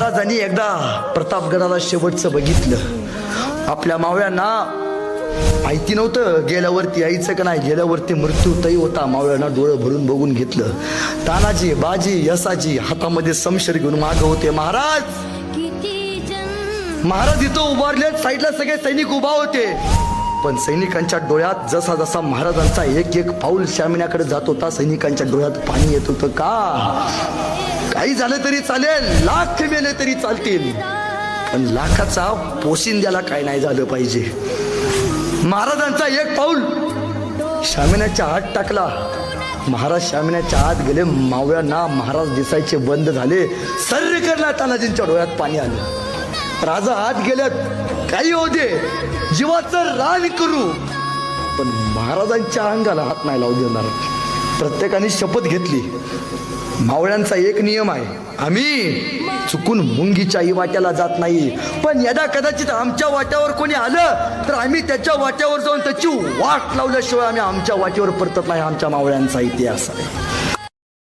महाराजांनी एकदा प्रतापगडाला शेवटचं बघितलं. आपल्या मावळ्यांना माहिती नव्हतं गेल्यावरती आईचं का नाही. गेल्यावरती मृत्यू तई होता. मावळ्यांना डोळं भरून बघून घेतलं. तानाजी बाजी यसाजी हातामध्ये समशर घेऊन माग होते. महाराज! महाराज इथं उभारले साईडला सगळे सैनिक उभा होते. पण सैनिकांच्या डोळ्यात जसा जसा महाराजांचा एक एक पाऊल शामिण्याकडे जात होता सैनिकांच्या डोळ्यात पाणी येत होतं का? काही झालं तरी चालेल लाख मेले तरी चालतील. पण लाखाचा पोशिंद्याला काय नाही झालं पाहिजे. महाराजांचा एक पाऊल. शामिनाच्या आत टाकला. महाराज शामिनाच्या आत गेले मावळ्यांना महाराज दिसायचे बंद झाले. सर्र करला तानाजींच्या डोळ्यात पाणी आलं. राजा आत गेल्यात काही होते जीवाचं रान करू. पण महाराजांच्या अंगाला हात नाही लावू देणार. प्रत्येकाने शपथ घेतली. मावळ्यांचा एक नियम आहे. आम्ही चुकून मुंगीच्याही वाट्याला जात नाही. पण यदा कदाचित आमच्या वाट्यावर कोणी आलं तर आम्ही त्याच्या वाट्यावर जाऊन त्याची वाट लावल्याशिवाय आम्ही आमच्या वाटेवर परतत नाही. आमच्या मावळ्यांचा इतिहास आहे.